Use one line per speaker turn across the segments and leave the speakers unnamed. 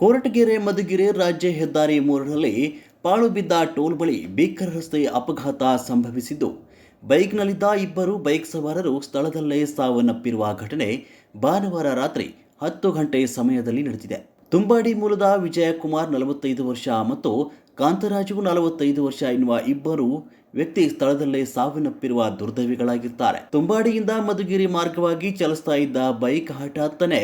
ಕೊರಟಗೆರೆ, ಮಧುಗಿರಿ ರಾಜ್ಯ ಹೆದ್ದಾರಿ ಮೂರರಲ್ಲಿ ಪಾಳು ಬಿದ್ದ ಟೋಲ್ ಬಳಿ ಭೀಕರ ರಸ್ತೆ ಅಪಘಾತ ಸಂಭವಿಸಿದ್ದು. ಬೈಕ್ನಲ್ಲಿದ್ದ ಇಬ್ಬರು ಬೈಕ್ ಸವಾರರು ಸ್ಥಳದಲ್ಲೇ ಸಾವನ್ನಪ್ಪಿರುವ ಘಟನೆ ಭಾನುವಾರ ರಾತ್ರಿ ಹತ್ತು ಗಂಟೆ ಸಮಯದಲ್ಲಿ ನಡೆದಿದೆ. ತುಂಬಾಡಿ ಮೂಲದ ವಿಜಯಕುಮಾರ್ ನಲವತ್ತೈದು ವರ್ಷ ಮತ್ತು ಕಾಂತರಾಜು ನಲವತ್ತೈದು ವರ್ಷ ಎನ್ನುವ ಇಬ್ಬರು ವ್ಯಕ್ತಿ ಸ್ಥಳದಲ್ಲೇ ಸಾವನ್ನಪ್ಪಿರುವ ದುರ್ದೈವಿಗಳಾಗಿರ್ತಾರೆ. ತುಂಬಾಡಿಯಿಂದ ಮಧುಗಿರಿ ಮಾರ್ಗವಾಗಿ ಚಲಿಸ್ತಾ ಇದ್ದ ಬೈಕ್ ಹಠಾತ್ತನೆ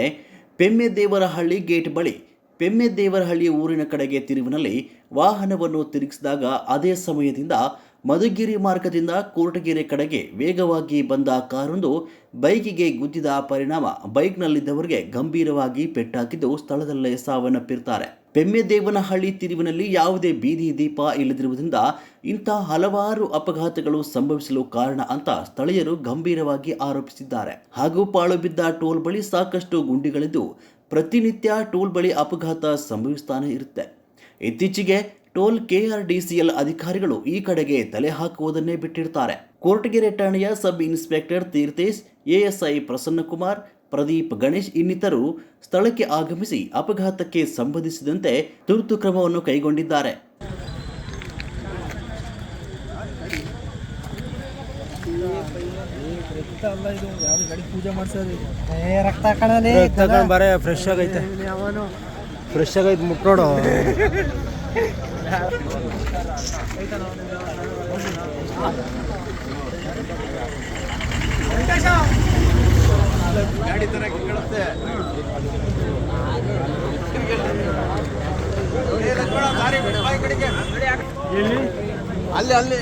ಪೆಮ್ಮೆದೇವರಹಳ್ಳಿ ಗೇಟ್ ಬಳಿ ಪೆಮ್ಮೆದೇವರಹಳ್ಳಿ ಊರಿನ ಕಡೆಗೆ ತಿರುವಿನಲ್ಲಿ ವಾಹನವನ್ನು ತಿರುಗಿಸಿದಾಗ ಅದೇ ಸಮಯದಿಂದ ಮಧುಗಿರಿ ಮಾರ್ಗದಿಂದ ಕೋರ್ಟಗೆರೆ ಕಡೆಗೆ ವೇಗವಾಗಿ ಬಂದ ಕಾರೊಂದು ಬೈಕಿಗೆ ಗುದ್ದಿದ ಪರಿಣಾಮ. ಬೈಕ್ನಲ್ಲಿದ್ದವರಿಗೆ ಗಂಭೀರವಾಗಿ ಪೆಟ್ಟಾಗಿದ್ದು ಸ್ಥಳದಲ್ಲೇ ಸಾವನ್ನಪ್ಪಿರ್ತಾರೆ ಪೆಮ್ಮೆದೇವನಹಳ್ಳಿ ತಿರುವಿನಲ್ಲಿ ಯಾವುದೇ ಬೀದಿ ದೀಪ ಇಲ್ಲದಿರುವುದರಿಂದ ಇಂಥ ಹಲವಾರು ಅಪಘಾತಗಳು ಸಂಭವಿಸಲು ಕಾರಣ ಅಂತ ಸ್ಥಳೀಯರು ಗಂಭೀರವಾಗಿ ಆರೋಪಿಸಿದ್ದಾರೆ. ಹಾಗೂ ಪಾಳು ಬಿದ್ದ ಟೋಲ್ ಬಳಿ ಸಾಕಷ್ಟು ಗುಂಡಿಗಳಿದ್ದು ಪ್ರತಿನಿತ್ಯ ಟೋಲ್ ಬಳಿ ಅಪಘಾತ ಸಂಭವಿಸ್ತಾನೆ ಇರುತ್ತೆ. ಇತ್ತೀಚೆಗೆ ಟೋಲ್ ಕೆಆರ್ಡಿಸಿಎಲ್ ಅಧಿಕಾರಿಗಳು ಈ ಕಡೆಗೆ ತಲೆ ಹಾಕುವುದನ್ನೇ ಬಿಟ್ಟಿರ್ತಾರೆ. ಕೋರ್ಟಗೆರೆ ಠಾಣೆಯ sub inspector Theerthesh, ASI Prasannakumar, Pradeep Ganesh ಇನ್ನಿತರು ಸ್ಥಳಕ್ಕೆ ಆಗಮಿಸಿ ಅಪಘಾತಕ್ಕೆ ಸಂಬಂಧಿಸಿದಂತೆ ತುರ್ತು ಕ್ರಮವನ್ನು ಕೈಗೊಂಡಿದ್ದಾರೆ.
ರಕ್ತ ಅಲ್ಲ ಇದು ಯಾವ್ದು ಗಡಿ ಪೂಜೆ ಮಾಡ್ಸೋದು
ಏ ರಕ್ತ ಕಣಲಿ
ತಗೊಂಡ್ ಬರೇ ಫ್ರೆಶ್ ಆಗೈತೆ.
ಅವನು
ಫ್ರೆಶ್ ಆಗೈತೆ ಮುಟ್ಟೋಡು
ಅಲ್ಲಿ ಅಲ್ಲಿ.